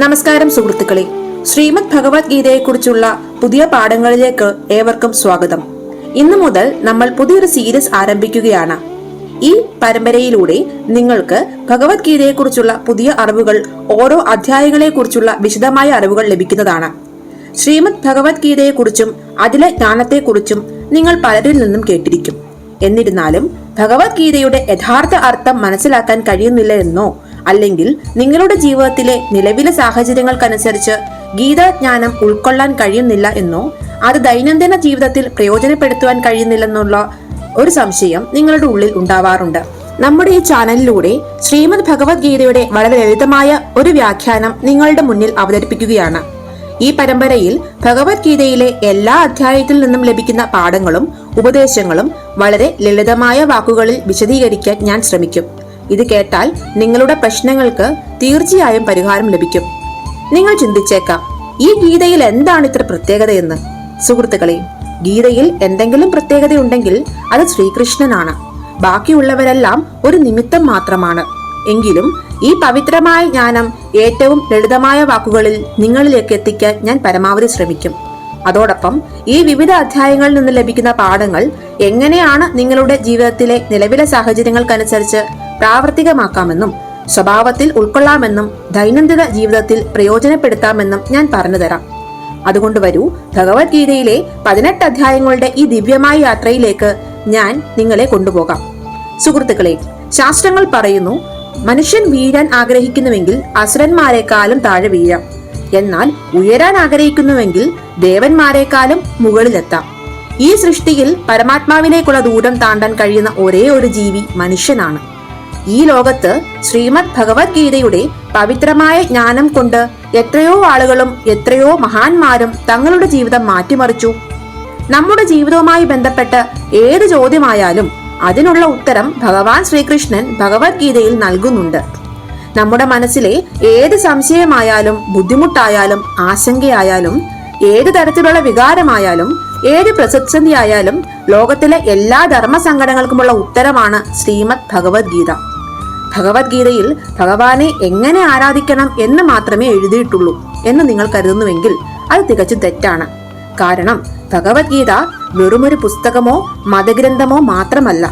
നമസ്കാരം സുഹൃത്തുക്കളെ. ശ്രീമദ് ഭഗവത്ഗീതയെക്കുറിച്ചുള്ള പുതിയ പാഠങ്ങളിലേക്ക് ഏവർക്കും സ്വാഗതം. ഇന്നു മുതൽ നമ്മൾ പുതിയൊരു സീരീസ് ആരംഭിക്കുകയാണ്. ഈ പരമ്പരയിലൂടെ നിങ്ങൾക്ക് ഭഗവത്ഗീതയെക്കുറിച്ചുള്ള പുതിയ അറിവുകൾ ഓരോ അധ്യായങ്ങളെക്കുറിച്ചുള്ള വിശദമായ അറിവുകൾ ലഭിക്കുന്നതാണ്. ശ്രീമദ് ഭഗവത്ഗീതയെക്കുറിച്ചും അതിലെ ജ്ഞാനത്തെക്കുറിച്ചും നിങ്ങൾ പലരിൽ നിന്നും കേട്ടിരിക്കും. എന്നിരുന്നാലും ഭഗവത്ഗീതയുടെ യഥാർത്ഥ അർത്ഥം മനസ്സിലാക്കാൻ കഴിയുന്നില്ല എന്നോ അല്ലെങ്കിൽ നിങ്ങളുടെ ജീവിതത്തിലെ നിലവിലെ സാഹചര്യങ്ങൾക്കനുസരിച്ച് ഗീതാജ്ഞാനം ഉൾക്കൊള്ളാൻ കഴിയുന്നില്ല എന്നോ അത് ദൈനംദിന ജീവിതത്തിൽ പ്രയോജനപ്പെടുത്തുവാൻ കഴിയുന്നില്ലെന്നുള്ള ഒരു സംശയം നിങ്ങളുടെ ഉള്ളിൽ ഉണ്ടാവാറുണ്ട്. നമ്മുടെ ഈ ചാനലിലൂടെ ശ്രീമദ് ഭഗവത്ഗീതയുടെ വളരെ ലളിതമായ ഒരു വ്യാഖ്യാനം നിങ്ങളുടെ മുന്നിൽ അവതരിപ്പിക്കുകയാണ്. ഈ പരമ്പരയിൽ ഭഗവത്ഗീതയിലെ എല്ലാ അധ്യായത്തിൽ നിന്നും ലഭിക്കുന്ന പാഠങ്ങളും ഉപദേശങ്ങളും വളരെ ലളിതമായ വാക്കുകളിൽ വിശദീകരിക്കാൻ ഞാൻ ശ്രമിക്കും. ഇത് കേട്ടാൽ നിങ്ങളുടെ പ്രശ്നങ്ങൾക്ക് തീർച്ചയായും പരിഹാരം ലഭിക്കും. നിങ്ങൾ ചിന്തിച്ചേക്കാം ഈ ഗീതയിൽ എന്താണ് ഇത്ര പ്രത്യേകതയെന്ന്? സുഹൃത്തുക്കളെ ഗീതയിൽ എന്തെങ്കിലും പ്രത്യേകതയുണ്ടെങ്കിൽ അത് ശ്രീകൃഷ്ണനാണ്. ബാക്കിയുള്ളവരെല്ലാം ഒരു നിമിത്തം മാത്രമാണ്. എങ്കിലും ഈ പവിത്രമായ ജ്ഞാനം ഏറ്റവും ലളിതമായ വാക്കുകളിൽ നിങ്ങളിലേക്ക് എത്തിക്കാൻ ഞാൻ പരമാവധി ശ്രമിക്കും. അതോടൊപ്പം ഈ വിവിധ അധ്യായങ്ങളിൽ നിന്ന് ലഭിക്കുന്ന പാഠങ്ങൾ എങ്ങനെയാണ് നിങ്ങളുടെ ജീവിതത്തിലെ നിലവിലെ സാഹചര്യങ്ങൾക്കനുസരിച്ച് പ്രാവർത്തികമാക്കാമെന്നും സ്വഭാവത്തിൽ ഉൾക്കൊള്ളാമെന്നും ദൈനംദിന ജീവിതത്തിൽ പ്രയോജനപ്പെടുത്താമെന്നും ഞാൻ പറഞ്ഞു തരാം. അതുകൊണ്ട് വരൂ ഭഗവത്ഗീതയിലെ പതിനെട്ട് അധ്യായങ്ങളുടെ ഈ ദിവ്യമായ യാത്രയിലേക്ക് ഞാൻ നിങ്ങളെ കൊണ്ടുപോകാം. സുഹൃത്തുക്കളെ ശാസ്ത്രങ്ങൾ പറയുന്നു മനുഷ്യൻ വീഴാൻ ആഗ്രഹിക്കുന്നുവെങ്കിൽ അസുരന്മാരെക്കാളും താഴെ വീഴാം. എന്നാൽ ഉയരാൻ ആഗ്രഹിക്കുന്നുവെങ്കിൽ ദേവന്മാരെക്കാളും മുകളിലെത്താം. ഈ സൃഷ്ടിയിൽ പരമാത്മാവിലേക്കുള്ള ദൂരം താണ്ടാൻ കഴിയുന്ന ഒരേ ഒരു ജീവി മനുഷ്യനാണ്. ഈ ലോകത്ത് ശ്രീമദ് ഭഗവത്ഗീതയുടെ പവിത്രമായ ജ്ഞാനം കൊണ്ട് എത്രയോ ആളുകളും എത്രയോ മഹാന്മാരും തങ്ങളുടെ ജീവിതം മാറ്റിമറിച്ചു. നമ്മുടെ ജീവിതവുമായി ബന്ധപ്പെട്ട് ഏത് ചോദ്യമായാലും അതിനുള്ള ഉത്തരം ഭഗവാൻ ശ്രീകൃഷ്ണൻ ഭഗവത്ഗീതയിൽ നൽകുന്നുണ്ട്. നമ്മുടെ മനസ്സിലെ ഏത് സംശയമായാലും ബുദ്ധിമുട്ടായാലും ആശങ്കയായാലും ഏത് തരത്തിലുള്ള വികാരമായാലും ഏത് പ്രതിസന്ധിയായാലും ലോകത്തിലെ എല്ലാ ധർമ്മസങ്കടങ്ങൾക്കുമുള്ള ഉത്തരമാണ് ശ്രീമദ് ഭഗവത്ഗീത. ഭഗവത്ഗീതയിൽ ഭഗവാനെ എങ്ങനെ ആരാധിക്കണം എന്ന് മാത്രമേ എഴുതിയിട്ടുള്ളൂ എന്ന് നിങ്ങൾ കരുതുന്നുവെങ്കിൽ അത് തികച്ചും തെറ്റാണ്. കാരണം ഭഗവത്ഗീത വെറുമൊരു പുസ്തകമോ മതഗ്രന്ഥമോ മാത്രമല്ല.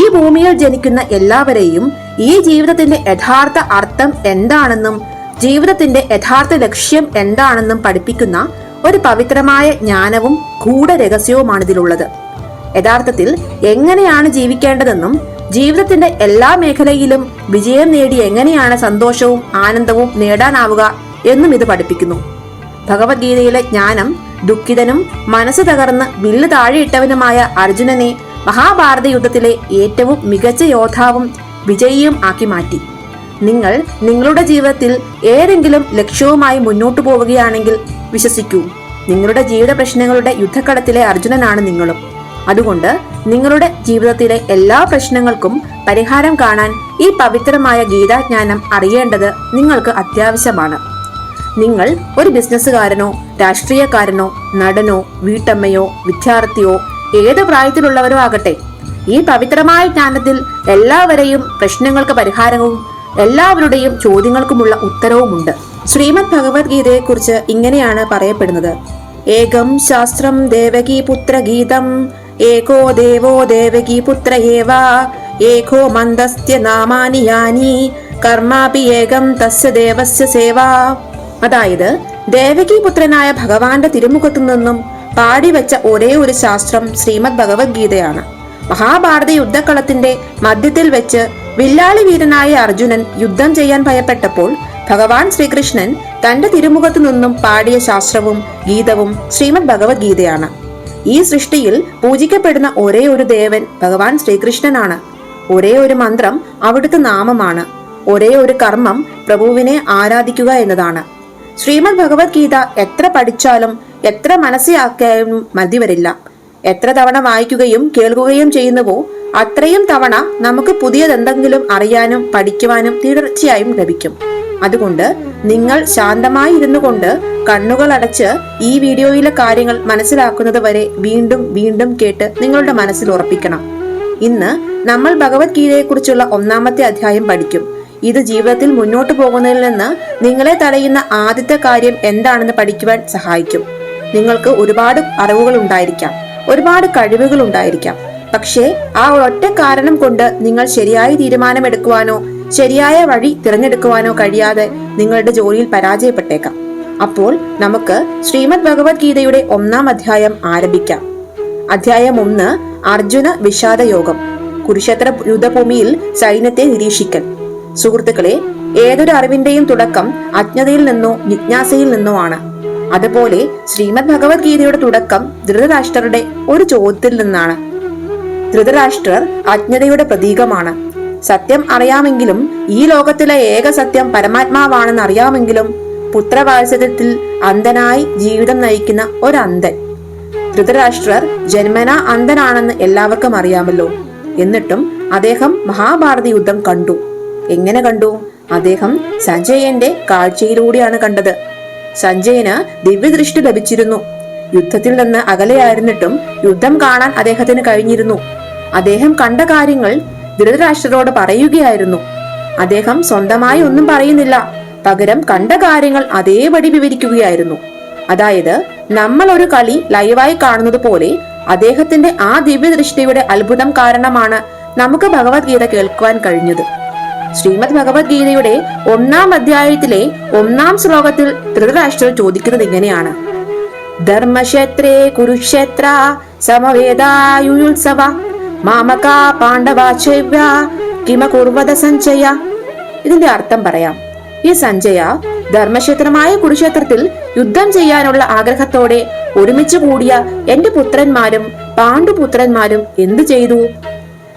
ഈ ഭൂമിയിൽ ജനിക്കുന്ന എല്ലാവരെയും ഈ ജീവിതത്തിന്റെ യഥാർത്ഥ അർത്ഥം എന്താണെന്നും ജീവിതത്തിന്റെ യഥാർത്ഥ ലക്ഷ്യം എന്താണെന്നും പഠിപ്പിക്കുന്ന ഒരു പവിത്രമായ ജ്ഞാനവും ഗൂഢരഹസ്യവുമാണിതിലുള്ളത്. യഥാർത്ഥത്തിൽ എങ്ങനെയാണ് ജീവിക്കേണ്ടതെന്നും ജീവിതത്തിന്റെ എല്ലാ മേഖലയിലും വിജയം നേടി എങ്ങനെയാണ് സന്തോഷവും ആനന്ദവും നേടാനാവുക എന്നും ഇത് പഠിപ്പിക്കുന്നു. ഭഗവത്ഗീതയിലെ ജ്ഞാനം ദുഃഖിതനും മനസ്സ് തകർന്ന് വില്ല് താഴെയിട്ടവനുമായ അർജുനനെ മഹാഭാരത യുദ്ധത്തിലെ ഏറ്റവും മികച്ച യോദ്ധാവും വിജയിയും ആക്കി മാറ്റി. നിങ്ങൾ നിങ്ങളുടെ ജീവിതത്തിൽ ഏതെങ്കിലും ലക്ഷ്യവുമായി മുന്നോട്ടു പോവുകയാണെങ്കിൽ വിശ്വസിക്കൂ. നിങ്ങളുടെ ജീവിത പ്രശ്നങ്ങളുടെ യുദ്ധക്കളത്തിലെ അർജുനനാണ് നിങ്ങളും. അതുകൊണ്ട് നിങ്ങളുടെ ജീവിതത്തിലെ എല്ലാ പ്രശ്നങ്ങൾക്കും പരിഹാരം കാണാൻ ഈ പവിത്രമായ ഗീതാജ്ഞാനം അറിയേണ്ടത് നിങ്ങൾക്ക് അത്യാവശ്യമാണ്. നിങ്ങൾ ഒരു ബിസിനസ്സുകാരനോ രാഷ്ട്രീയക്കാരനോ നടനോ വീട്ടമ്മയോ വിദ്യാർത്ഥിയോ ഏത് പ്രായത്തിലുള്ളവരോ ആകട്ടെ ഈ പവിത്രമായ ജ്ഞാനത്തിൽ എല്ലാവരെയും പ്രശ്നങ്ങൾക്ക് പരിഹാരവും എല്ലാവരുടെയും ചോദ്യങ്ങൾക്കുമുള്ള ഉത്തരവുമുണ്ട്. ശ്രീമദ് ഭഗവത്ഗീതയെക്കുറിച്ച് ഇങ്ങനെയാണ് പറയപ്പെടുന്നത്. ഏകം ശാസ്ത്രം ദേവകീ പുത്ര ഗീതം ഏകോ ദേവോ ദേവകി പുത്ര ഏകോ മന്ദസ്ത്യ നാമാനി യാനി കർമാപി ഏകം തസ്യ ദേവസ്യ സേവ. അതായത് ദേവകി പുത്രനായ ഭഗവാന്റെ തിരുമുഖത്തു നിന്നും പാടിവെച്ച ഒരേ ഒരു ശാസ്ത്രം ശ്രീമദ് ഭഗവത്ഗീതയാണ് മഹാഭാരത യുദ്ധക്കളത്തിന്റെ മധ്യത്തിൽ വെച്ച് വില്ലാളി വീരനായ അർജുനൻ യുദ്ധം ചെയ്യാൻ ഭയപ്പെട്ടപ്പോൾ ഭഗവാൻ ശ്രീകൃഷ്ണൻ തന്റെ തിരുമുഖത്തു നിന്നും പാടിയ ശാസ്ത്രവും ഗീതവും ശ്രീമദ് ഭഗവത്ഗീതയാണ് ഈ സൃഷ്ടിയിൽ പൂജിക്കപ്പെടുന്ന ഒരേ ഒരു ദേവൻ ഭഗവാൻ ശ്രീകൃഷ്ണനാണ്. ഒരേ ഒരു മന്ത്രം അവിടുത്തെ നാമമാണ്. ഒരേ ഒരു കർമ്മം പ്രഭുവിനെ ആരാധിക്കുക എന്നതാണ്. ശ്രീമദ് ഭഗവത്ഗീത എത്ര പഠിച്ചാലും എത്ര മനസ്സിലാക്കിയാലും മതി വരില്ല. എത്ര തവണ വായിക്കുകയും കേൾക്കുകയും ചെയ്യുന്നുവോ അത്രയും തവണ നമുക്ക് പുതിയതെന്തെങ്കിലും അറിയാനും പഠിക്കുവാനും തീർച്ചയായും ലഭിക്കും. അതുകൊണ്ട് നിങ്ങൾ ശാന്തമായി ഇരുന്നു കൊണ്ട് കണ്ണുകൾ അടച്ച് ഈ വീഡിയോയിലെ കാര്യങ്ങൾ മനസ്സിലാക്കുന്നത് വരെ വീണ്ടും വീണ്ടും കേട്ട് നിങ്ങളുടെ മനസ്സിൽ ഉറപ്പിക്കണം. ഇന്ന് നമ്മൾ ഭഗവത്ഗീതയെക്കുറിച്ചുള്ള ഒന്നാമത്തെ അധ്യായം പഠിക്കും. ഇത് ജീവിതത്തിൽ മുന്നോട്ട് പോകുന്നതിൽ നിന്ന് നിങ്ങളെ തടയുന്ന ആദ്യത്തെ കാര്യം എന്താണെന്ന് പഠിക്കുവാൻ സഹായിക്കും. നിങ്ങൾക്ക് ഒരുപാട് അറിവുകൾ ഉണ്ടായിരിക്കാം. ഒരുപാട് കഴിവുകൾ ഉണ്ടായിരിക്കാം. പക്ഷേ ആ ഒറ്റ കാരണം കൊണ്ട് നിങ്ങൾ ശരിയായ തീരുമാനമെടുക്കുവാനോ ശരിയായ വഴി തിരഞ്ഞെടുക്കുവാനോ കഴിയാതെ നിങ്ങളുടെ ജോലിയിൽ പരാജയപ്പെട്ടേക്കാം. അപ്പോൾ നമുക്ക് ശ്രീമദ് ഭഗവത്ഗീതയുടെ ഒന്നാം അധ്യായം ആരംഭിക്കാം. അധ്യായം ഒന്ന് അർജുന വിഷാദ യോഗം കുരുക്ഷേത്ര യുദ്ധഭൂമിയിൽ സൈന്യത്തെ നിരീക്ഷിക്കൽ. സുഹൃത്തുക്കളെ ഏതൊരു അറിവിന്റെയും തുടക്കം അജ്ഞതയിൽ നിന്നോ ജിജ്ഞാസയിൽ നിന്നോ ആണ്. അതുപോലെ ശ്രീമദ് ഭഗവത്ഗീതയുടെ തുടക്കം ധൃതരാഷ്ട്രരുടെ ഒരു ചോദ്യത്തിൽ നിന്നാണ്. ധൃതരാഷ്ട്രർ അജ്ഞതയുടെ പ്രതീകമാണ്. സത്യം അറിയാമെങ്കിലും ഈ ലോകത്തിലെ ഏക സത്യം പരമാത്മാവാണെന്ന് അറിയാമെങ്കിലും പുത്രവാത്സല്യത്തിൽ അന്ധനായി ജീവിതം നയിക്കുന്ന ഒരു അന്ധൻ ധൃതരാഷ്ട്രർ ജന്മന അന്ധനാണെന്ന് എല്ലാവർക്കും അറിയാമല്ലോ. എന്നിട്ടും അദ്ദേഹം മഹാഭാരത യുദ്ധം കണ്ടു. എങ്ങനെ കണ്ടു? അദ്ദേഹം സഞ്ജയന്റെ കാഴ്ചയിലൂടെയാണ് കണ്ടത്. സഞ്ജയന് ദിവ്യദൃഷ്ടി ലഭിച്ചിരുന്നു. യുദ്ധത്തിൽ നിന്ന് അകലെയായിരുന്നിട്ടും യുദ്ധം കാണാൻ അദ്ദേഹത്തിന് കഴിഞ്ഞിരുന്നു. അദ്ദേഹം കണ്ട കാര്യങ്ങൾ ധൃതരാഷ്ട്രരോട് പറയുകയായിരുന്നു. അദ്ദേഹം സ്വന്തമായി ഒന്നും പറയുന്നില്ല. പകരം കണ്ട കാര്യങ്ങൾ അതേപടി വിവരിക്കുകയായിരുന്നു. അതായത് നമ്മൾ ഒരു കളി ലൈവായി കാണുന്നത് പോലെ അദ്ദേഹത്തിന്റെ ആ ദിവ്യദൃഷ്ടിയുടെ അത്ഭുതം കാരണമാണ് നമുക്ക് ഭഗവത്ഗീത കേൾക്കുവാൻ കഴിഞ്ഞത്. ശ്രീമദ് ഭഗവത്ഗീതയുടെ ഒന്നാം അധ്യായത്തിലെ ഒന്നാം ശ്ലോകത്തിൽ ധൃതരാഷ്ട്രർ ചോദിക്കുന്നത് ഇങ്ങനെയാണ്. ധർമ്മക്ഷേത്രേ കുരുക്ഷേത്ര സമവേദായുത്സവ മാമക പാണ്ഡവാചൈവ്യ കിമ കുർവത സഞ്ജയ. ഇതിന്റെ അർത്ഥം പറയാം ഈ സഞ്ജയ ധർമ്മക്ഷേത്രമായ കുരുക്ഷേത്രത്തിൽ യുദ്ധം ചെയ്യാനുള്ള ആഗ്രഹത്തോടെ ഒരുമിച്ച് കൂടിയ എന്റെ പുത്രന്മാരും പാണ്ഡുപുത്രന്മാരും എന്തു ചെയ്തു?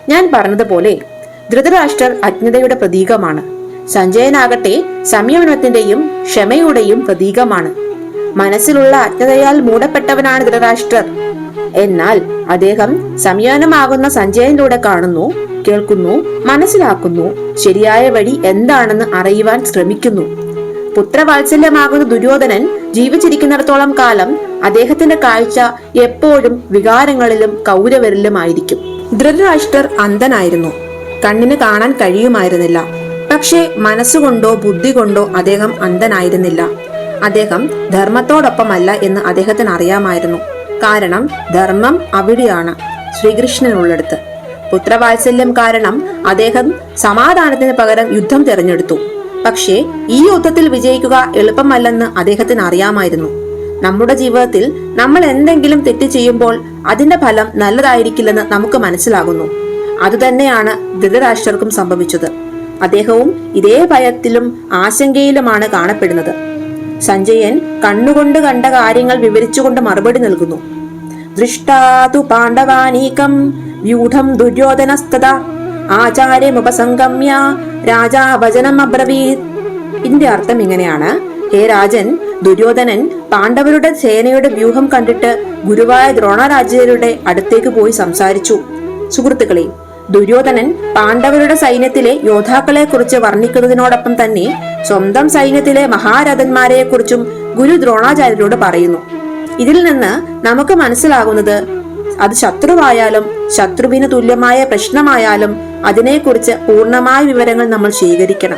ഞാൻ പറഞ്ഞതുപോലെ ധൃതരാഷ്ട്രർ അജ്ഞതയുടെ പ്രതീകമാണ്. സഞ്ജയനാകട്ടെ സംയമനത്തിന്റെയും ക്ഷമയുടെയും പ്രതീകമാണ്. മനസ്സിലുള്ള അജ്ഞതയാൽ മൂടപ്പെട്ടവനാണ് ധൃതരാഷ്ട്രർ എന്നാൽ അദ്ദേഹം സംയോനമാകുന്ന സഞ്ജയനിലൂടെ കാണുന്നു കേൾക്കുന്നു മനസ്സിലാക്കുന്നു ശരിയായ വഴി എന്താണെന്ന് അറിയുവാൻ ശ്രമിക്കുന്നു. പുത്രവാത്സല്യമാകുന്ന ദുര്യോധനൻ ജീവിച്ചിരിക്കുന്നിടത്തോളം കാലം അദ്ദേഹത്തിന്റെ കാഴ്ച എപ്പോഴും വികാരങ്ങളിലും കൗരവരിലുമായിരിക്കും. ധൃതരാഷ്ട്രർ അന്ധനായിരുന്നു. കണ്ണിന് കാണാൻ കഴിയുമായിരുന്നില്ല. പക്ഷേ മനസ്സുകൊണ്ടോ ബുദ്ധി കൊണ്ടോ അദ്ദേഹം അന്ധനായിരുന്നില്ല. അദ്ദേഹം ധർമ്മത്തോടൊപ്പമല്ല എന്ന് അദ്ദേഹത്തിന് അറിയാമായിരുന്നു കാരണം ധർമ്മം അവിടെയാണ് ശ്രീകൃഷ്ണനുള്ളിടത്ത്. പുത്രവാത്സല്യം കാരണം അദ്ദേഹം സമാധാനത്തിന് പകരം യുദ്ധം തിരഞ്ഞെടുത്തു. പക്ഷേ ഈ യുദ്ധത്തിൽ വിജയിക്കുക എളുപ്പമല്ലെന്ന് അദ്ദേഹത്തിന് അറിയാമായിരുന്നു നമ്മുടെ ജീവിതത്തിൽ നമ്മൾ എന്തെങ്കിലും തെറ്റ് ചെയ്യുമ്പോൾ അതിന്റെ ഫലം നല്ലതായിരിക്കില്ലെന്ന് നമുക്ക് മനസ്സിലാകുന്നു. അതുതന്നെയാണ് ധൃതരാഷ്ട്രർക്കും സംഭവിച്ചത്. അദ്ദേഹവും ഇതേ ഭയത്തിലും ആശങ്കയിലുമാണ് കാണപ്പെടുന്നത്. സഞ്ജയൻ കണ്ണുകൊണ്ട് കണ്ട കാര്യങ്ങൾ വിവരിച്ചുകൊണ്ട് മറുപടി നൽകുന്നു. ദൃഷ്ടാതു പാണ്ഡവാനീകം വ്യൂഢം ദുര്യോധനസ്തത ആചാര്യമുപസംഗമ്യ രാജാ വചനം അബ്രവീത് ഇതിന്റെ അർത്ഥം ഇങ്ങനെയാണ്. ഹേ രാജൻ ദുര്യോധനൻ പാണ്ഡവരുടെ സേനയുടെ വ്യൂഹം കണ്ടിട്ട് ഗുരുവായ ദ്രോണരാജ്യരുടെ അടുത്തേക്ക് പോയി സംസാരിച്ചു. സുഹൃത്തുക്കളെ ദുര്യോധനൻ പാണ്ഡവരുടെ സൈന്യത്തിലെ യോദ്ധാക്കളെ കുറിച്ച് വർണിക്കുന്നതിനോടൊപ്പം തന്നെ സ്വന്തം സൈന്യത്തിലെ മഹാരഥന്മാരെ കുറിച്ചും ഗുരു ദ്രോണാചാര്യരോട് പറയുന്നു. ഇതിൽ നിന്ന് നമുക്ക് മനസ്സിലാകുന്നത് അത് ശത്രുവായാലും ശത്രുവിന് തുല്യമായ പ്രശ്നമായാലും അതിനെക്കുറിച്ച് പൂർണമായ വിവരങ്ങൾ നമ്മൾ ശേഖരിക്കണം.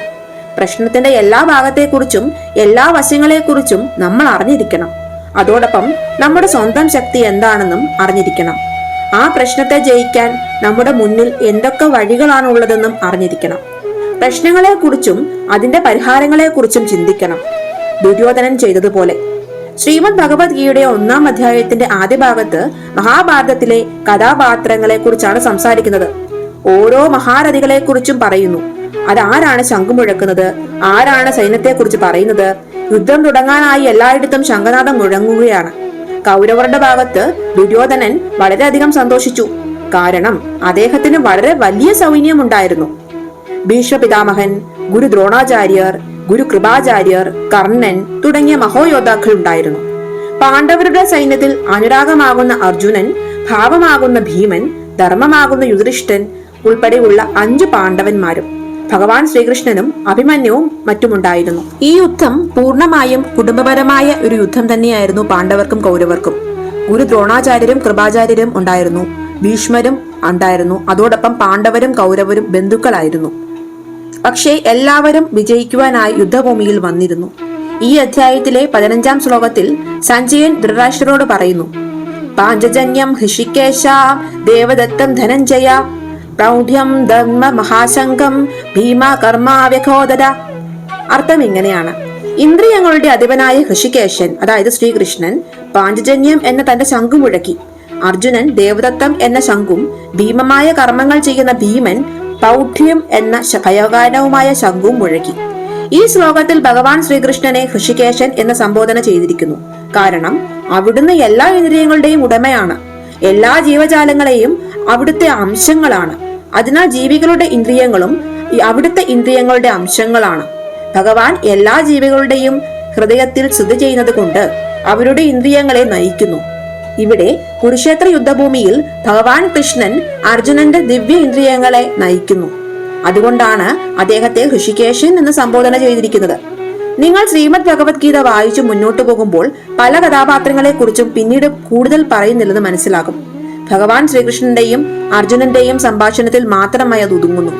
പ്രശ്നത്തിന്റെ എല്ലാ ഭാഗത്തെക്കുറിച്ചും എല്ലാ വശങ്ങളെക്കുറിച്ചും നമ്മൾ അറിഞ്ഞിരിക്കണം. അതോടൊപ്പം നമ്മുടെ സ്വന്തം ശക്തി എന്താണെന്നും അറിഞ്ഞിരിക്കണം. ആ പ്രശ്നത്തെ ജയിക്കാൻ നമ്മുടെ മുന്നിൽ എന്തൊക്കെ വഴികളാണ് ഉള്ളതെന്നും അറിഞ്ഞിരിക്കണം. പ്രശ്നങ്ങളെക്കുറിച്ചും അതിന്റെ പരിഹാരങ്ങളെക്കുറിച്ചും ചിന്തിക്കണം. ദുര്യോധനൻ ചെയ്തതുപോലെ. ശ്രീമദ് ഭഗവത്ഗീതയുടെ ഒന്നാം അധ്യായത്തിന്റെ ആദ്യ ഭാഗത്ത് മഹാഭാരതത്തിലെ കഥാപാത്രങ്ങളെ കുറിച്ചാണ് സംസാരിക്കുന്നത്. ഓരോ മഹാരഥികളെ കുറിച്ചും പറയുന്നു അതാരാണ് ശംഖു മുഴക്കുന്നത്? ആരാണ് സൈന്യത്തെ കുറിച്ച് പറയുന്നത്? യുദ്ധം തുടങ്ങാനായി എല്ലായിടത്തും ശംഖനാഥം മുഴങ്ങുകയാണ്. കൗരവരുടെ ഭാഗത്ത് ദുര്യോധനൻ വളരെയധികം സന്തോഷിച്ചു. കാരണം അദ്ദേഹത്തിന് വളരെ വലിയ സൈന്യമുണ്ടായിരുന്നു ഭീഷ്മപിതാമഹൻ ഗുരു ദ്രോണാചാര്യർ ഗുരു കൃപാചാര്യർ കർണൻ തുടങ്ങിയ മഹോയോദ്ധാക്കൾ ഉണ്ടായിരുന്നു. പാണ്ഡവരുടെ സൈന്യത്തിൽ അനുരാഗമാകുന്ന അർജുനൻ ഭാവമാകുന്ന ഭീമൻ ധർമ്മമാകുന്ന യുധിഷ്ഠൻ ഉൾപ്പെടെയുള്ള അഞ്ചു പാണ്ഡവന്മാരും. ഭഗവാൻ ശ്രീകൃഷ്ണനും അഭിമന്യവും മറ്റുമുണ്ടായിരുന്നു. ഈ യുദ്ധം പൂർണമായും കുടുംബപരമായ ഒരു യുദ്ധം തന്നെയായിരുന്നു പാണ്ഡവർക്കും കൗരവർക്കും. ഗുരു ദ്രോണാചാര്യരും കൃപാചാര്യരും ഉണ്ടായിരുന്നു. ഭീഷ്മരും ഉണ്ടായിരുന്നു. അതോടൊപ്പം പാണ്ഡവരും കൗരവരും ബന്ധുക്കളായിരുന്നു. പക്ഷേ എല്ലാവരും വിജയിക്കുവാനായി യുദ്ധഭൂമിയിൽ വന്നിരുന്നു. ഈ അധ്യായത്തിലെ പതിനഞ്ചാം ശ്ലോകത്തിൽ സഞ്ജയൻ ധൃതരാഷ്ട്രരോട് പറയുന്നു പാഞ്ചജന്യം ഹൃഷികേശ ദേവദത്തം ധനഞ്ജയ പ്രൗഢ്യം ധർമ്മ മഹാശങ്കം ഭീമ കർമാവ്യഘോദത അർത്ഥം ഇങ്ങനെയാണ് ഇന്ദ്രിയങ്ങളുടെ അധിപനായ ഋഷികേശൻ അതായത് ശ്രീകൃഷ്ണൻ പാഞ്ചജന്യം എന്ന തന്റെ ശംഖു മുഴക്കി. അർജുനൻ ദേവദത്തം എന്ന ശംഖും ഭീമമായ കർമ്മങ്ങൾ ചെയ്യുന്ന ഭീമൻ പൗഢ്യം എന്ന ഭയകാരവുമായ ശംഖും മുഴക്കി. ഈ ശ്ലോകത്തിൽ ഭഗവാൻ ശ്രീകൃഷ്ണനെ ഋഷികേശൻ എന്ന് സംബോധന ചെയ്തിരിക്കുന്നു. കാരണം അവിടുന്ന് എല്ലാ ഇന്ദ്രിയങ്ങളുടെയും ഉടമയാണ്. എല്ലാ ജീവജാലങ്ങളെയും അവിടുത്തെ അംശങ്ങളാണ്. അതിനാൽ ജീവികളുടെ ഇന്ദ്രിയങ്ങളും അവിടുത്തെ ഇന്ദ്രിയങ്ങളുടെ അംശങ്ങളാണ്. ഭഗവാൻ എല്ലാ ജീവികളുടെയും ഹൃദയത്തിൽ സ്ഥിതി ചെയ്യുന്നത് കൊണ്ട് അവരുടെ ഇന്ദ്രിയങ്ങളെ നയിക്കുന്നു. ഇവിടെ കുരുക്ഷേത്ര യുദ്ധഭൂമിയിൽ ഭഗവാൻ കൃഷ്ണൻ അർജുനന്റെ ദിവ്യ ഇന്ദ്രിയങ്ങളെ നയിക്കുന്നു. അതുകൊണ്ടാണ് അദ്ദേഹത്തെ ഋഷികേശൻ എന്ന് സംബോധന ചെയ്തിരിക്കുന്നത്. നിങ്ങൾ ശ്രീമദ് ഭഗവത്ഗീത വായിച്ചു മുന്നോട്ടു പോകുമ്പോൾ പല കഥാപാത്രങ്ങളെ കുറിച്ചും പിന്നീട് കൂടുതൽ പറയുന്നില്ലെന്ന് മനസ്സിലാകും. ഭഗവാൻ ശ്രീകൃഷ്ണന്റെയും അർജുനന്റെയും സംഭാഷണത്തിൽ മാത്രമായി അത് ഒതുങ്ങുന്നു.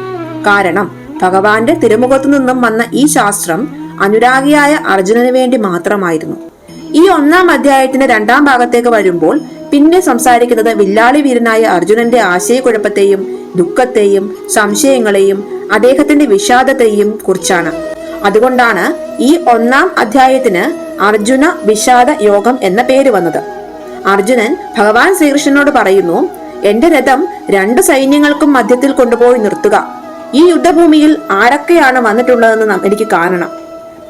കാരണം ഭഗവാന്റെ തിരുമുഖത്തു നിന്നും വന്ന ഈ ശാസ്ത്രം അനുരാഗിയായ അർജുനന് വേണ്ടി മാത്രമായിരുന്നു. ഈ ഒന്നാം അധ്യായത്തിന്റെ രണ്ടാം ഭാഗത്തേക്ക് വരുമ്പോൾ പിന്നെ സംസാരിക്കുന്നത് വില്ലാളി വീരനായ അർജുനന്റെ ആശയക്കുഴപ്പത്തെയും ദുഃഖത്തെയും സംശയങ്ങളെയും അദ്ദേഹത്തിന്റെ വിഷാദത്തെയും കുറിച്ചാണ്. അതുകൊണ്ടാണ് ഈ ഒന്നാം അധ്യായത്തിന് അർജുന വിഷാദ യോഗം എന്ന പേര് വന്നത്. അർജുനൻ ഭഗവാൻ ശ്രീകൃഷ്ണനോട് പറയുന്നു എന്റെ രഥം രണ്ട് സൈന്യങ്ങൾക്കും മധ്യത്തിൽ കൊണ്ടുപോയി നിർത്തുക. ഈ യുദ്ധഭൂമിയിൽ ആരൊക്കെയാണ് വന്നിട്ടുള്ളതെന്ന് എനിക്ക് കാണണം.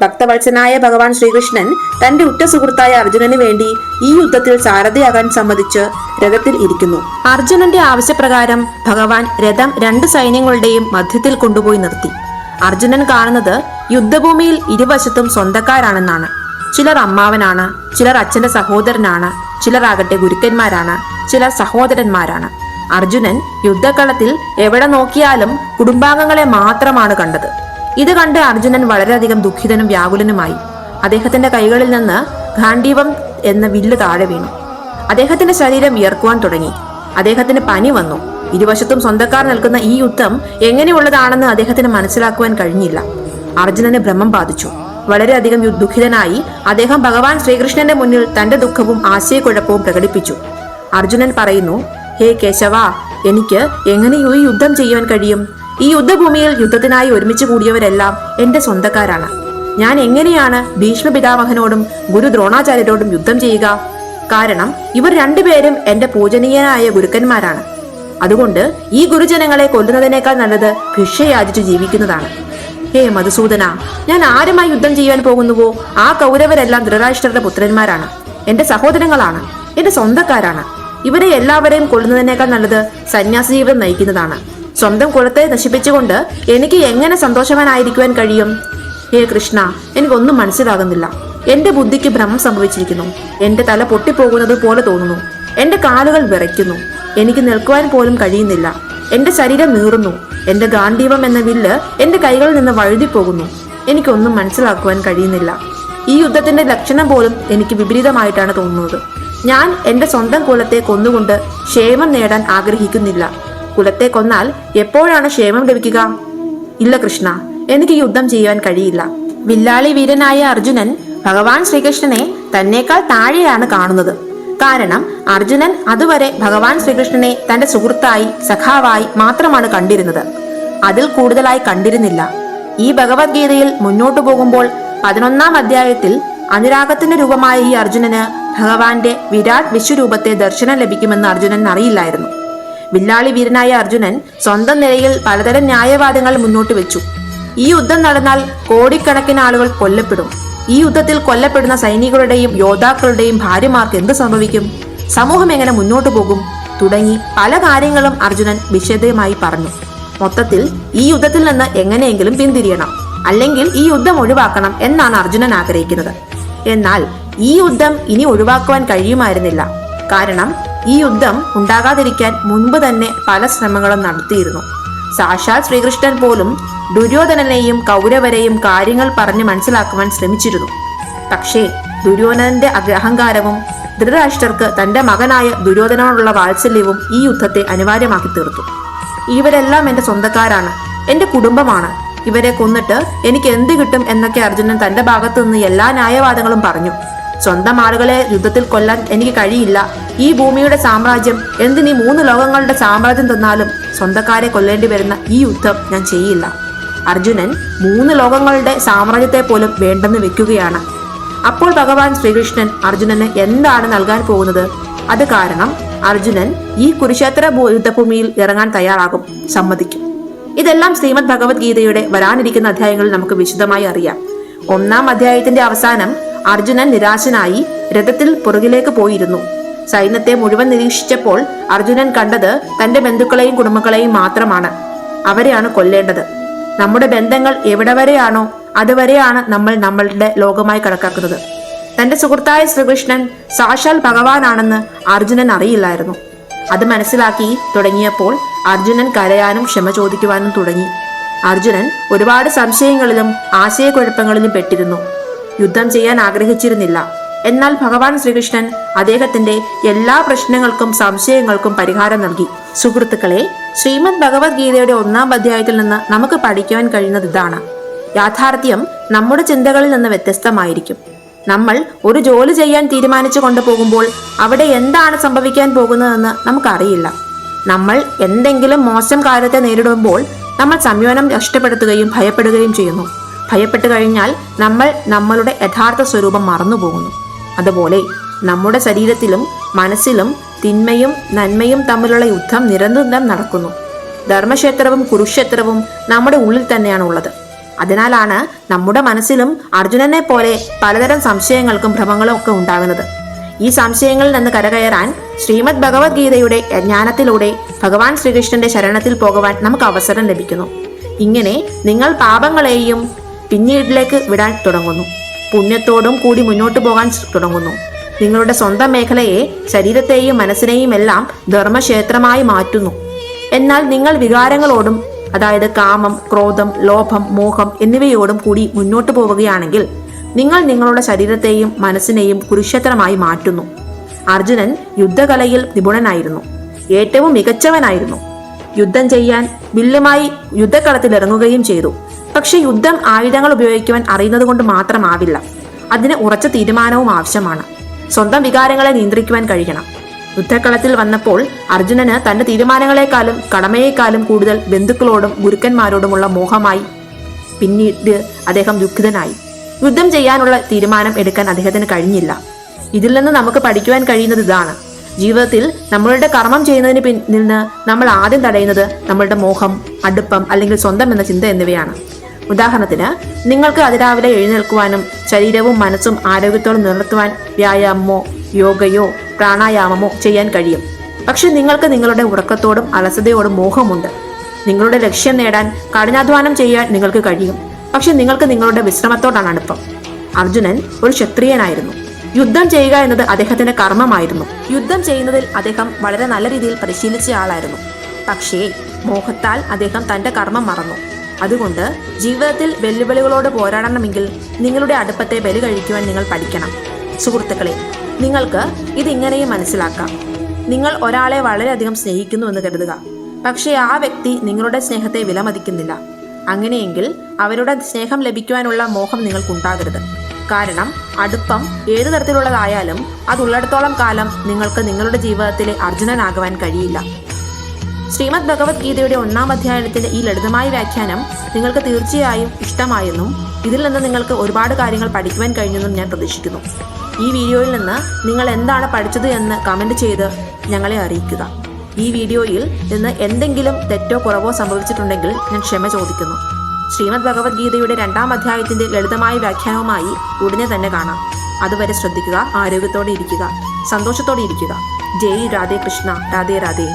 ഭക്തവത്സനായ ഭഗവാൻ ശ്രീകൃഷ്ണൻ തന്റെ ഉറ്റ സുഹൃത്തായ അർജുനന് വേണ്ടി ഈ യുദ്ധത്തിൽ സാരഥിയാകാൻ സമ്മതിച്ച് രഥത്തിൽ ഇരിക്കുന്നു. അർജുനന്റെ ആവശ്യപ്രകാരം ഭഗവാൻ രഥം രണ്ട് സൈന്യങ്ങളുടെയും മധ്യത്തിൽ കൊണ്ടുപോയി നിർത്തി. അർജുനൻ കാണുന്നത് യുദ്ധഭൂമിയിൽ ഇരുവശത്തും സ്വന്തക്കാരാണെന്നാണ്. ചിലർ അമ്മാവനാണ് ചിലർ അച്ഛന്റെ സഹോദരനാണ് ചിലരാകട്ടെ ഗുരുക്കന്മാരാണ് ചിലർ സഹോദരന്മാരാണ്. അർജുനൻ യുദ്ധക്കളത്തിൽ എവിടെ നോക്കിയാലും കുടുംബാംഗങ്ങളെ മാത്രമാണ് കണ്ടത്. ഇത് കണ്ട് അർജുനൻ വളരെയധികം ദുഃഖിതനും വ്യാകുലനുമായി. അദ്ദേഹത്തിന്റെ കൈകളിൽ നിന്ന് ഗാന്ധീവം എന്ന വില്ല് താഴെ വീണു. അദ്ദേഹത്തിന്റെ ശരീരം വിയർക്കുവാൻ തുടങ്ങി. അദ്ദേഹത്തിന് പനി വന്നു. ഇരുവശത്തും സ്വന്തക്കാർ നിൽക്കുന്ന ഈ യുദ്ധം എങ്ങനെയുള്ളതാണെന്ന് അദ്ദേഹത്തിന് മനസ്സിലാക്കുവാൻ കഴിഞ്ഞില്ല. അർജുനന് ഭ്രമം ബാധിച്ചു. വളരെയധികം ദുഃഖിതനായി അദ്ദേഹം ഭഗവാൻ ശ്രീകൃഷ്ണന്റെ മുന്നിൽ തന്റെ ദുഃഖവും ആശയക്കുഴപ്പവും പ്രകടിപ്പിച്ചു. അർജുനൻ പറയുന്നു ഹേ കേശവ എനിക്ക് എങ്ങനെ ഈ യുദ്ധം ചെയ്യുവാൻ കഴിയും? ഈ യുദ്ധഭൂമിയിൽ യുദ്ധത്തിനായി ഒരുമിച്ച് കൂടിയവരെല്ലാം എന്റെ സ്വന്തക്കാരാണ്. ഞാൻ എങ്ങനെയാണ് ഭീഷ്മ പിതാമഹനോടും ഗുരു ദ്രോണാചാര്യരോടും യുദ്ധം ചെയ്യുക? കാരണം ഇവർ രണ്ടുപേരും എന്റെ പൂജനീയനായ ഗുരുക്കന്മാരാണ്. അതുകൊണ്ട് ഈ ഗുരുജനങ്ങളെ കൊല്ലുന്നതിനേക്കാൾ നല്ലത് ഭിക്ഷയാചിച്ചു ജീവിക്കുന്നതാണ്. ഹേ മധുസൂദന ഞാൻ ആരുമായി യുദ്ധം ചെയ്യാൻ പോകുന്നുവോ? ആ കൗരവരെല്ലാം ധൃതരാഷ്ട്രരുടെ പുത്രന്മാരാണ്. എന്റെ സഹോദരങ്ങളാണ്. എന്റെ സ്വന്തക്കാരാണ്. ഇവരെ എല്ലാവരെയും കൊല്ലുന്നതിനേക്കാൾ നല്ലത് സന്യാസ ജീവിതം നയിക്കുന്നതാണ്. സ്വന്തം കുലത്തെ നശിപ്പിച്ചുകൊണ്ട് എനിക്ക് എങ്ങനെ സന്തോഷവാനായിരിക്കുവാൻ കഴിയും? ഹേ കൃഷ്ണ എനിക്കൊന്നും മനസ്സിലാകുന്നില്ല. എന്റെ ബുദ്ധിക്ക് ഭ്രമം സംഭവിച്ചിരിക്കുന്നു. എന്റെ തല പൊട്ടിപ്പോകുന്നത് പോലെ തോന്നുന്നു. എന്റെ കാലുകൾ വിറയ്ക്കുന്നു. എനിക്ക് നിൽക്കുവാൻ പോലും കഴിയുന്നില്ല. എന്റെ ശരീരം നീറുന്നു. എന്റെ ഗാന്ധീവം എന്ന വില്ല് എന്റെ കൈകളിൽ നിന്ന് വഴുതി പോകുന്നു എനിക്കൊന്നും മനസ്സിലാക്കുവാൻ കഴിയുന്നില്ല. ഈ യുദ്ധത്തിന്റെ ലക്ഷണം പോലും എനിക്ക് വിപരീതമായിട്ടാണ് തോന്നുന്നത്. ഞാൻ എന്റെ സ്വന്തം കുലത്തെ കൊന്നുകൊണ്ട് ക്ഷേമം നേടാൻ ആഗ്രഹിക്കുന്നില്ല. കുലത്തെ കൊന്നാൽ എപ്പോഴാണ് ക്ഷേമം ലഭിക്കുക? ഇല്ല കൃഷ്ണ എനിക്ക് യുദ്ധം ചെയ്യാൻ കഴിയില്ല. വില്ലാളി വീരനായ അർജുനൻ ഭഗവാൻ ശ്രീകൃഷ്ണനെ തന്നേക്കാൾ താഴെയാണ് കാണുന്നത്. കാരണം അർജുനൻ അതുവരെ ഭഗവാൻ ശ്രീകൃഷ്ണനെ തന്റെ സുഹൃത്തായി സഖാവായി മാത്രമാണ് കണ്ടിരുന്നത്. അതിൽ കൂടുതലായി കണ്ടിരുന്നില്ല. ഈ ഭഗവത്ഗീതയിൽ മുന്നോട്ടു പോകുമ്പോൾ പതിനൊന്നാം അധ്യായത്തിൽ അനുരാഗത്തിന്റെ രൂപമായ ഈ അർജുനന് ഭഗവാന്റെ വിരാട് വിശ്വരൂപത്തെ ദർശനം ലഭിക്കുമെന്ന് അർജുനൻ അറിയില്ലായിരുന്നു. വില്ലാളി വീരനായ അർജുനൻ സ്വന്തം നിലയിൽ പലതരം ന്യായവാദങ്ങൾ മുന്നോട്ട് വെച്ചു. ഈ യുദ്ധം നടന്നാൽ കോടിക്കണക്കിന് ആളുകൾ കൊല്ലപ്പെടും. ഈ യുദ്ധത്തിൽ കൊല്ലപ്പെടുന്ന സൈനികരുടെയും യോദ്ധാക്കളുടെയും ഭാര്യമാർക്ക് എന്ത് സംഭവിക്കും? സമൂഹം എങ്ങനെ മുന്നോട്ടു പോകും? തുടങ്ങി പല കാര്യങ്ങളും അർജുനൻ വിശദമായി പറഞ്ഞു. മൊത്തത്തിൽ ഈ യുദ്ധത്തിൽ നിന്ന് എങ്ങനെയെങ്കിലും പിന്തിരിയണം. അല്ലെങ്കിൽ ഈ യുദ്ധം ഒഴിവാക്കണം എന്നാണ് അർജുനൻ ആഗ്രഹിക്കുന്നത്. എന്നാൽ ഈ യുദ്ധം ഇനി ഒഴിവാക്കുവാൻ കഴിയുമായിരുന്നില്ല. കാരണം ഈ യുദ്ധം ഉണ്ടാകാതിരിക്കാൻ മുൻപ് തന്നെ പല ശ്രമങ്ങളും നടത്തിയിരുന്നു. സാക്ഷാൽ ശ്രീകൃഷ്ണൻ പോലും ദുര്യോധനനെയും കൗരവരെയും കാര്യങ്ങൾ പറഞ്ഞ് മനസ്സിലാക്കുവാൻ ശ്രമിച്ചിരുന്നു. പക്ഷേ ദുര്യോധനന്റെ അഹങ്കാരവും ധൃതരാഷ്ട്രർക്ക് തന്റെ മകനായ ദുര്യോധനോടുള്ള വാത്സല്യവും ഈ യുദ്ധത്തെ അനിവാര്യമാക്കി തീർത്തു. ഇവരെല്ലാം എന്റെ സ്വന്തക്കാരാണ് എന്റെ കുടുംബമാണ്. ഇവരെ കൊന്നിട്ട് എനിക്ക് എന്ത് കിട്ടും എന്നൊക്കെ അർജുനൻ തന്റെ ഭാഗത്തു നിന്ന് എല്ലാ ന്യായവാദങ്ങളും പറഞ്ഞു. സ്വന്തം ആളുകളെ യുദ്ധത്തിൽ കൊല്ലാൻ എനിക്ക് കഴിയില്ല. ഈ ഭൂമിയുടെ സാമ്രാജ്യം എന്തിനീ മൂന്ന് ലോകങ്ങളുടെ സാമ്രാജ്യം തന്നാലും സ്വന്തക്കാരെ കൊല്ലേണ്ടി വരുന്ന ഈ യുദ്ധം ഞാൻ ചെയ്യില്ല. അർജുനൻ മൂന്ന് ലോകങ്ങളുടെ സാമ്രാജ്യത്തെ പോലും വേണ്ടെന്ന് വെക്കുകയാണ്. അപ്പോൾ ഭഗവാൻ ശ്രീകൃഷ്ണൻ അർജുനന് എന്താണ് നൽകാൻ പോകുന്നത്? അത് കാരണം അർജുനൻ ഈ കുരുക്ഷേത്ര യുദ്ധഭൂമിയിൽ ഇറങ്ങാൻ തയ്യാറാകും സമ്മതിക്കും. ഇതെല്ലാം ശ്രീമദ് ഭഗവത്ഗീതയുടെ വരാനിരിക്കുന്ന അധ്യായങ്ങളിൽ നമുക്ക് വിശദമായി അറിയാം. ഒന്നാം അധ്യായത്തിന്റെ അവസാനം അർജുനൻ നിരാശനായി രഥത്തിൽ പുറകിലേക്ക് പോയിരുന്നു. സൈന്യത്തെ മുഴുവൻ നിരീക്ഷിച്ചപ്പോൾ അർജുനൻ കണ്ടത് തന്റെ ബന്ധുക്കളെയും കുടുംബങ്ങളെയും മാത്രമാണ്. അവരെയാണ് കൊല്ലേണ്ടത്. നമ്മുടെ ബന്ധങ്ങൾ എവിടെ വരെയാണോ അതുവരെയാണ് നമ്മൾ നമ്മളുടെ ലോകമായി കണക്കാക്കുന്നത്. തന്റെ സുഹൃത്തായ ശ്രീകൃഷ്ണൻ സാക്ഷാൽ ഭഗവാനാണെന്ന് അർജുനൻ അറിയില്ലായിരുന്നു. അത് മനസ്സിലാക്കി തുടങ്ങിയപ്പോൾ അർജുനൻ കരയാനും ക്ഷമ ചോദിക്കുവാനും തുടങ്ങി. അർജുനൻ ഒരുപാട് സംശയങ്ങളിലും ആശയക്കുഴപ്പങ്ങളിലും പെട്ടിരുന്നു. യുദ്ധം ചെയ്യാൻ ആഗ്രഹിച്ചിരുന്നില്ല. എന്നാൽ ഭഗവാൻ ശ്രീകൃഷ്ണൻ അദ്ദേഹത്തിന്റെ എല്ലാ പ്രശ്നങ്ങൾക്കും സംശയങ്ങൾക്കും പരിഹാരം നൽകി. സുഹൃത്തുക്കളെ ശ്രീമദ് ഭഗവത്ഗീതയുടെ ഒന്നാം അധ്യായത്തിൽ നിന്ന് നമുക്ക് പഠിക്കുവാൻ കഴിയുന്നത് ഇതാണ്. യാഥാർത്ഥ്യം നമ്മുടെ ചിന്തകളിൽ നിന്ന് വ്യത്യസ്തമായിരിക്കും. നമ്മൾ ഒരു ജോലി ചെയ്യാൻ തീരുമാനിച്ചു കൊണ്ടുപോകുമ്പോൾ അവിടെ എന്താണ് സംഭവിക്കാൻ പോകുന്നതെന്ന് നമുക്കറിയില്ല. നമ്മൾ എന്തെങ്കിലും മോശം കാര്യത്തെ നേരിടുമ്പോൾ നമ്മൾ സംയോനം നഷ്ടപ്പെടുത്തുകയും ഭയപ്പെടുകയും ചെയ്യുന്നു. ഭയപ്പെട്ടു കഴിഞ്ഞാൽ നമ്മൾ നമ്മളുടെ യഥാർത്ഥ സ്വരൂപം മറന്നുപോകുന്നു. അതുപോലെ നമ്മുടെ ശരീരത്തിലും മനസ്സിലും തിന്മയും നന്മയും തമ്മിലുള്ള യുദ്ധം നിരന്തരം നടക്കുന്നു. ധർമ്മക്ഷേത്രവും കുരുക്ഷേത്രവും നമ്മുടെ ഉള്ളിൽ തന്നെയാണ് ഉള്ളത്. അതിനാലാണ് നമ്മുടെ മനസ്സിലും അർജുനനെ പോലെ പലതരം സംശയങ്ങൾക്കും ഭ്രമങ്ങളും ഒക്കെ ഉണ്ടാകുന്നത്. ഈ സംശയങ്ങളിൽ നിന്ന് കരകയറാൻ ശ്രീമദ് ഭഗവത്ഗീതയുടെ ജ്ഞാനത്തിലൂടെ ഭഗവാൻ ശ്രീകൃഷ്ണന്റെ ശരണത്തിൽ പോകുവാൻ നമുക്ക് അവസരം ലഭിക്കുന്നു. ഇങ്ങനെ നിങ്ങൾ പാപങ്ങളെയും പിന്നീടിലേക്ക് വിടാൻ തുടങ്ങുന്നു. പുണ്യത്തോടും കൂടി മുന്നോട്ട് പോകാൻ തുടങ്ങുന്നു. നിങ്ങളുടെ സ്വന്തം മേഖലയെ ശരീരത്തെയും മനസ്സിനെയും എല്ലാം ധർമ്മക്ഷേത്രമായി മാറ്റുന്നു. എന്നാൽ നിങ്ങൾ വികാരങ്ങളോടും അതായത് കാമം ക്രോധം ലോഭം മോഹം എന്നിവയോടും കൂടി മുന്നോട്ട് പോവുകയാണെങ്കിൽ നിങ്ങൾ നിങ്ങളുടെ ശരീരത്തെയും മനസ്സിനെയും കുരുക്ഷേത്രമായി മാറ്റുന്നു. അർജുനൻ യുദ്ധകലയിൽ നിപുണനായിരുന്നു. ഏറ്റവും മികച്ചവനായിരുന്നു. യുദ്ധം ചെയ്യാൻ വില്ലുമായി യുദ്ധക്കളത്തിൽ ഇറങ്ങുകയും ചെയ്തു. പക്ഷെ യുദ്ധം ആയുധങ്ങൾ ഉപയോഗിക്കുവാൻ അറിയുന്നത് കൊണ്ട് മാത്രമാവില്ല. അതിന് ഉറച്ച തീരുമാനവും ആവശ്യമാണ്. സ്വന്തം വികാരങ്ങളെ നിയന്ത്രിക്കുവാൻ കഴിയണം. യുദ്ധക്കളത്തിൽ വന്നപ്പോൾ അർജുനന് തന്റെ തീരുമാനങ്ങളെക്കാളും കടമയെക്കാളും കൂടുതൽ ബന്ധുക്കളോടും ഗുരുക്കന്മാരോടുമുള്ള മോഹമായി പിന്നീട് അദ്ദേഹം ദുഃഖിതനായി. യുദ്ധം ചെയ്യാനുള്ള തീരുമാനം എടുക്കാൻ അദ്ദേഹത്തിന് കഴിഞ്ഞില്ല. ഇതിൽ നിന്ന് നമുക്ക് പഠിക്കുവാൻ കഴിയുന്നത് ഇതാണ്. ജീവിതത്തിൽ നമ്മളുടെ കർമ്മം ചെയ്യുന്നതിന് പിന്നിൽ നിന്ന് നമ്മൾ ആദ്യം തടയുന്നത് നമ്മളുടെ മോഹം അടുപ്പം അല്ലെങ്കിൽ സ്വന്തം എന്ന ചിന്ത എന്നിവയാണ്. ഉദാഹരണത്തിന് നിങ്ങൾക്ക് അതിരാവിലെ എഴുന്നേൽക്കുവാനും ശരീരവും മനസ്സും ആരോഗ്യത്തോടെ നിലനിർത്തുവാൻ വ്യായാമമോ യോഗയോ പ്രാണായാമമോ ചെയ്യാൻ കഴിയും. പക്ഷെ നിങ്ങൾക്ക് നിങ്ങളുടെ ഉറക്കത്തോടും അലസതയോടും മോഹമുണ്ട്. നിങ്ങളുടെ ലക്ഷ്യം നേടാൻ കഠിനാധ്വാനം ചെയ്യാൻ നിങ്ങൾക്ക് കഴിയും. പക്ഷെ നിങ്ങൾക്ക് നിങ്ങളുടെ വിശ്രമത്തോടാണ് അടുപ്പം. അർജുനൻ ഒരു ക്ഷത്രിയനായിരുന്നു. യുദ്ധം ചെയ്യുക എന്നത് അദ്ദേഹത്തിന്റെ കർമ്മമായിരുന്നു. യുദ്ധം ചെയ്യുന്നതിൽ അദ്ദേഹം വളരെ നല്ല രീതിയിൽ പരിശീലിച്ച ആളായിരുന്നു. പക്ഷേ മോഹത്താൽ അദ്ദേഹം തന്റെ കർമ്മം മറന്നു. അതുകൊണ്ട് ജീവിതത്തിൽ വെല്ലുവിളികളോട് പോരാടണമെങ്കിൽ നിങ്ങളുടെ അടുപ്പത്തെ ബലി കഴിക്കുവാൻ നിങ്ങൾ പഠിക്കണം. സുഹൃത്തുക്കളെ നിങ്ങൾക്ക് ഇതിങ്ങനെയും മനസ്സിലാക്കാം. നിങ്ങൾ ഒരാളെ വളരെയധികം സ്നേഹിക്കുന്നു എന്ന് കരുതുക. പക്ഷേ ആ വ്യക്തി നിങ്ങളുടെ സ്നേഹത്തെ വിലമതിക്കുന്നില്ല. അങ്ങനെയെങ്കിൽ അവരുടെ സ്നേഹം ലഭിക്കുവാനുള്ള മോഹം നിങ്ങൾക്കുണ്ടാകരുത്. കാരണം അടുപ്പം ഏതു തരത്തിലുള്ളതായാലും അതുള്ളിടത്തോളം കാലം നിങ്ങൾക്ക് നിങ്ങളുടെ ജീവിതത്തിലെ അർജുനനാകുവാൻ കഴിയില്ല. ശ്രീമദ് ഭഗവത്ഗീതയുടെ ഒന്നാം അധ്യായത്തിന്റെ ഈ ലളിതമായ വ്യാഖ്യാനം നിങ്ങൾക്ക് തീർച്ചയായും ഇഷ്ടമായെന്നും ഇതിൽ നിന്ന് നിങ്ങൾക്ക് ഒരുപാട് കാര്യങ്ങൾ പഠിക്കുവാൻ കഴിഞ്ഞെന്നും ഞാൻ പ്രതീക്ഷിക്കുന്നു. ഈ വീഡിയോയിൽ നിന്ന് നിങ്ങൾ എന്താണ് പഠിച്ചത് എന്ന് കമന്റ് ചെയ്ത് ഞങ്ങളെ അറിയിക്കുക. ഈ വീഡിയോയിൽ നിന്ന് എന്തെങ്കിലും തെറ്റോ കുറവോ സംഭവിച്ചിട്ടുണ്ടെങ്കിൽ ഞാൻ ക്ഷമ ചോദിക്കുന്നു. ശ്രീമദ് ഭഗവത്ഗീതയുടെ രണ്ടാം അധ്യായത്തിന്റെ ലളിതമായ വ്യാഖ്യാനവുമായി ഉടനെ തന്നെ കാണാം. അതുവരെ ശ്രദ്ധിക്കുക ആരോഗ്യത്തോടെ ഇരിക്കുക സന്തോഷത്തോടെ ഇരിക്കുക. ജയ് രാധേ കൃഷ്ണ രാധേ രാധേ.